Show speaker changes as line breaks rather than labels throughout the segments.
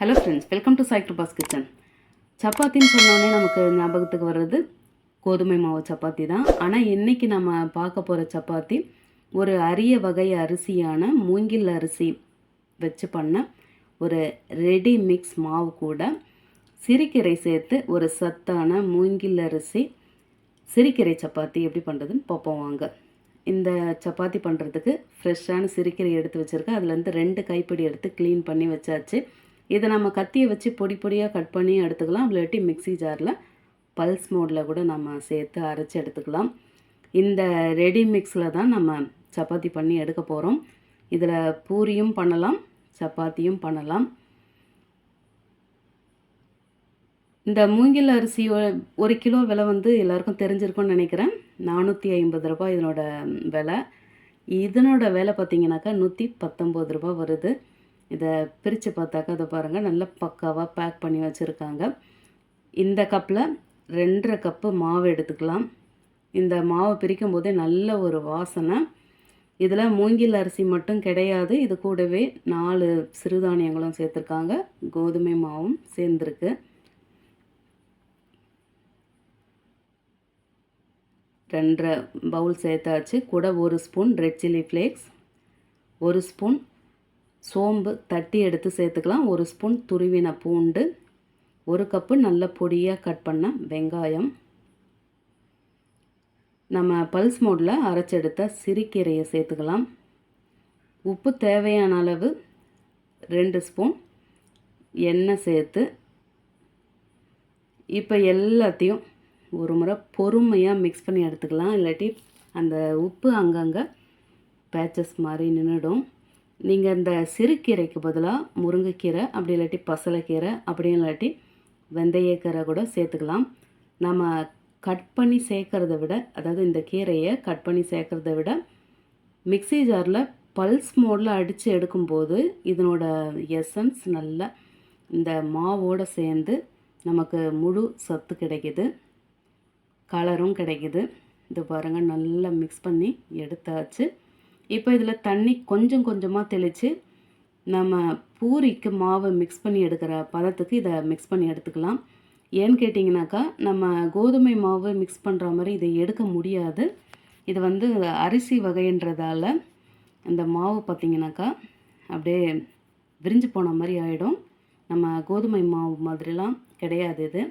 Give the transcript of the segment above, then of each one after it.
Hello friends welcome to சைக்ரோபாஸ் kitchen சப்பாத்தின்னு சொன்னோடனே நமக்கு ஞாபகத்துக்கு வர்றது கோதுமை மாவு சப்பாத்தி தான். ஆனால் இன்றைக்கி நம்ம பார்க்க போகிற சப்பாத்தி ஒரு அரிய வகை அரிசியான மூங்கில் அரிசி வச்சு பண்ண ஒரு ரெடி மிக்ஸ் மாவு கூட. சிறுக்கீரை சேர்த்து ஒரு சத்தான மூங்கில் அரிசி சிறுக்கீரை சப்பாத்தி எப்படி பண்ணுறதுன்னு பார்ப்போம் வாங்க. இந்த சப்பாத்தி பண்ணுறதுக்கு ஃப்ரெஷ்ஷான சிறுக்கீரை எடுத்து வச்சுருக்கேன். அதுலேருந்து ரெண்டு கைப்பிடி எடுத்து க்ளீன் பண்ணி வச்சாச்சு. இதை நம்ம கத்தியை வச்சு பொடி பொடியாக கட் பண்ணி எடுத்துக்கலாம். இல்லாட்டி மிக்ஸி ஜாரில் பல்ஸ் மோடில் கூட நம்ம சேர்த்து அரைச்சி எடுத்துக்கலாம். இந்த ரெடி மிக்ஸில் தான் நம்ம சப்பாத்தி பண்ணி எடுக்க போகிறோம் இதில் பூரியும் பண்ணலாம் சப்பாத்தியும் பண்ணலாம். இந்த மூங்கில் அரிசி ஒரு கிலோ விலை வந்து எல்லாருக்கும் தெரிஞ்சிருக்கும்னு நினைக்கிறேன். நானூற்றி ஐம்பது ரூபாய் இதனோட விலை. இதனோட விலை பார்த்திங்கனாக்கா நூற்றி பத்தொம்பது ரூபாய் வருது. இதை பிரித்து பார்த்தாக்கா அதை பாருங்கள் நல்லா பக்காவாக பேக் பண்ணி வச்சுருக்காங்க. இந்த கப்பில் ரெண்டரை கப்பு மாவு எடுத்துக்கலாம். இந்த மாவை பிரிக்கும் போதே நல்ல ஒரு வாசனை. இதில் மூங்கில் அரிசி மட்டும் கிடையாது இது கூடவே நாலு சிறுதானியங்களும் சேர்த்துருக்காங்க. கோதுமை மாவும் சேர்ந்துருக்கு. ரெண்டரை பவுல் சேர்த்தாச்சு. கூட ஒரு ஸ்பூன் ரெட் சில்லி ஃப்ளேக்ஸ் ஒரு ஸ்பூன் சோம்பு தட்டி எடுத்து சேர்த்துக்கலாம். ஒரு ஸ்பூன் துருவின பூண்டு ஒரு கப்பு நல்ல பொடியாக கட் பண்ண வெங்காயம். நம்ம பல்ஸ் மோடில் அரைச்செடுத்த சிறுக்கீரையை சேர்த்துக்கலாம். உப்பு தேவையான அளவு ரெண்டு ஸ்பூன் எண்ணெய் சேர்த்து இப்போ எல்லாத்தையும் ஒரு முறை பொறுமையாக மிக்ஸ் பண்ணி எடுத்துக்கலாம். இல்லாட்டி அந்த உப்பு அங்கங்கே பேச்சஸ் மாதிரி நின்றுடும் நீங்கள் இந்த சிறுக்கீரைக்கு பதிலாக முருங்கைக்கீரை அப்படி இல்லாட்டி பசலைக்கீரை அப்படி இல்லாட்டி வெந்தயக்கீரை கூட சேர்த்துக்கலாம். நம்ம கட் பண்ணி சேர்க்குறத விட அதாவது இந்த கீரையை கட் பண்ணி சேர்க்குறத விட மிக்ஸி ஜாரில் பல்ஸ் மோடில் அடித்து எடுக்கும்போது இதனோட எசன்ஸ் நல்லா இந்த மாவோடு சேர்ந்து நமக்கு முழு சத்து கிடைக்குது கலரும் கிடைக்குது. இது பாருங்கள் நல்லா மிக்ஸ் பண்ணி எடுத்தாச்சு. இப்போ இதில் தண்ணி கொஞ்சம் கொஞ்சமாக தெளித்து நம்ம பூரிக்கு மாவை மிக்ஸ் பண்ணி எடுக்கிற பதத்துக்கு இதை மிக்ஸ் பண்ணி எடுத்துக்கலாம். ஏன்னு கேட்டிங்கனாக்கா நம்ம கோதுமை மாவு மிக்ஸ் பண்ணுற மாதிரி இதை எடுக்க முடியாது. இது வந்து அரிசி வகைன்றதால இந்த மாவு பார்த்திங்கனாக்கா அப்படியே விரிஞ்சு போன மாதிரி ஆகிடும் நம்ம கோதுமை மாவு மாதிரிலாம் கிடையாது இது.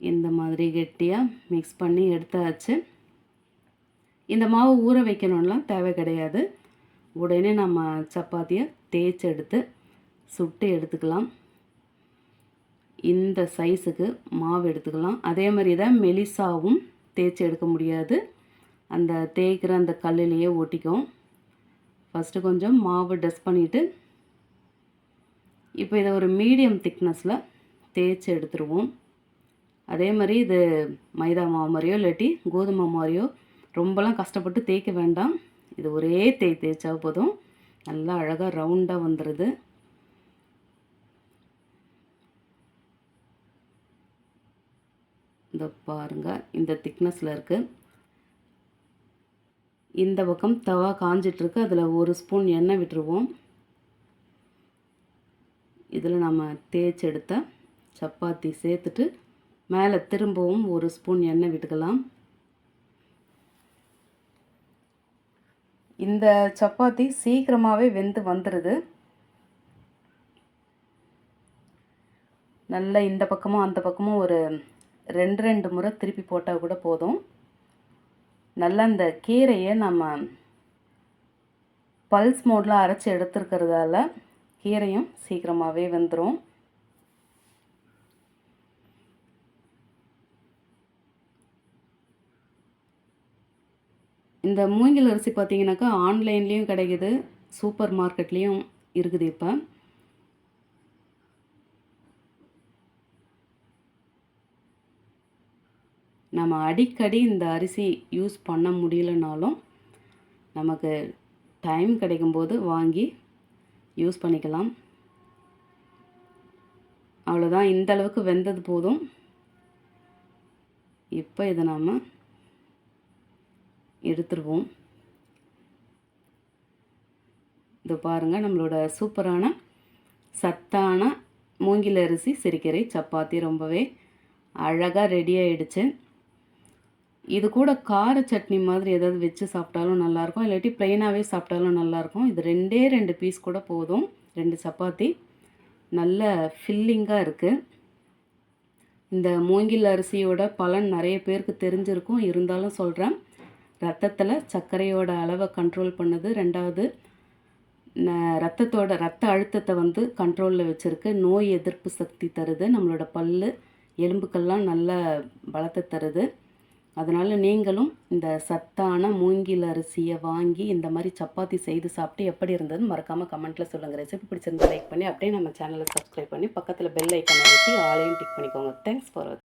இந்த மாதிரி கெட்டியாக மிக்ஸ் பண்ணி எடுத்தாச்சு. இந்த மாவு ஊற வைக்கணும்லாம் தேவை கிடையாது. உடனே நம்ம சப்பாத்தியை தேய்ச்சி எடுத்து சுட்டு எடுத்துக்கலாம். இந்த சைஸுக்கு மாவு எடுத்துக்கலாம். அதே மாதிரி தான் மெலிசாவும் தேய்ச்சி எடுக்க முடியாது. அந்த தேய்க்கிற அந்த கல்லுலேயே ஒட்டிக்கும். ஃபஸ்ட்டு கொஞ்சம் மாவு டஸ்ட் பண்ணிவிட்டு இப்போ இதை ஒரு மீடியம் திக்னஸில் தேய்ச்சி எடுத்துருவோம். அதே மாதிரி இது மைதா மாவு மாதிரியோ இல்லாட்டி கோதுமை மாதிரியோ ரொம்பலாம் கஷ்டப்பட்டு தேய்க்க வேண்டாம். இது ஒரே தேய் தேய்ச்சா போதும். நல்லா அழகாக ரவுண்டாக வந்துடுது இந்த பாருங்க இந்த திக்னஸில் இருக்குது இந்த பக்கம் தவா காஞ்சிட்ருக்கு. அதில் ஒரு ஸ்பூன் எண்ணெய் விட்டுருவோம். இதில் நம்ம தேய்ச்செடுத்த சப்பாத்தி சேர்த்துட்டு மேலே திரும்பவும் ஒரு ஸ்பூன் எண்ணெய் விட்டுக்கலாம். இந்த சப்பாத்தி சீக்கிரமாகவே வெந்து வந்துடுது நல்லா இந்த பக்கமும் அந்த பக்கமும் ஒரு ரெண்டு ரெண்டு முறை திருப்பி போட்டால் கூட போதும். நல்லா இந்த கீரையை நம்ம பல்ஸ் மோடில் அரைச்சி எடுத்துருக்கிறதால கீரையும் சீக்கிரமாகவே வெந்துடும் இந்த மூங்கில் அரிசி பார்த்தீங்கன்னாக்கா ஆன்லைன்லேயும் கிடைக்குது சூப்பர் மார்க்கெட்லேயும் இருக்குது இப்போ. நம்ம அடிக்கடி இந்த அரிசி யூஸ் பண்ண முடியலனாலும் நமக்கு டைம் கிடைக்கும்போது வாங்கி யூஸ் பண்ணிக்கலாம். அவ்வளோதான் இந்த அளவுக்கு வெந்தது போதும். இப்போ இதை நாம் எடுத்துருவோம். இதோ பாருங்கள் நம்மளோட சூப்பரான சத்தான மூங்கில் அரிசி சிறுகீரை சப்பாத்தி ரொம்பவே அழகாக ரெடி ஆகிடுச்சு இது கூட கார சட்னி மாதிரி ஏதாவது வச்சு சாப்பிட்டாலும் நல்லாயிருக்கும். இல்லாட்டி ப்ளைனாகவே சாப்பிட்டாலும் நல்லாயிருக்கும். இது ரெண்டே ரெண்டு பீஸ் கூட போதும். ரெண்டு சப்பாத்தி. நல்ல ஃபில்லிங்காக இருக்குது இந்த மூங்கில் அரிசியோட பலன் நிறைய பேருக்கு தெரிஞ்சிருக்கும். இருந்தாலும் சொல்கிறேன் ரத்தத்தில் சர்க்கரையோட அளவை கண்ட்ரோல் பண்ணுது. ரெண்டாவது ரத்தத்தோட ரத்த அழுத்தத்தை வந்து கண்ட்ரோலில் வச்சுருக்கு. நோய் எதிர்ப்பு சக்தி தருது. நம்மளோட பல்லு எலும்புக்கெல்லாம் நல்ல பலத்தை தருது. அதனால் நீங்களும் இந்த சத்தான மூங்கில் அரிசியை வாங்கி இந்த மாதிரி சப்பாத்தி செய்து சாப்பிட்டு எப்படி இருந்ததுன்னு மறக்காமல் கமெண்ட்டில் சொல்லுங்கள் ரெசிபி பிடிச்சிருந்தா லைக் பண்ணி அப்படியே நம்ம சேனலை சப்ஸ்கிரைப் பண்ணி பக்கத்தில் பெல் ஐக்கனை வச்சு ஆளையும் டிக் பண்ணிக்கோங்க. Thanks for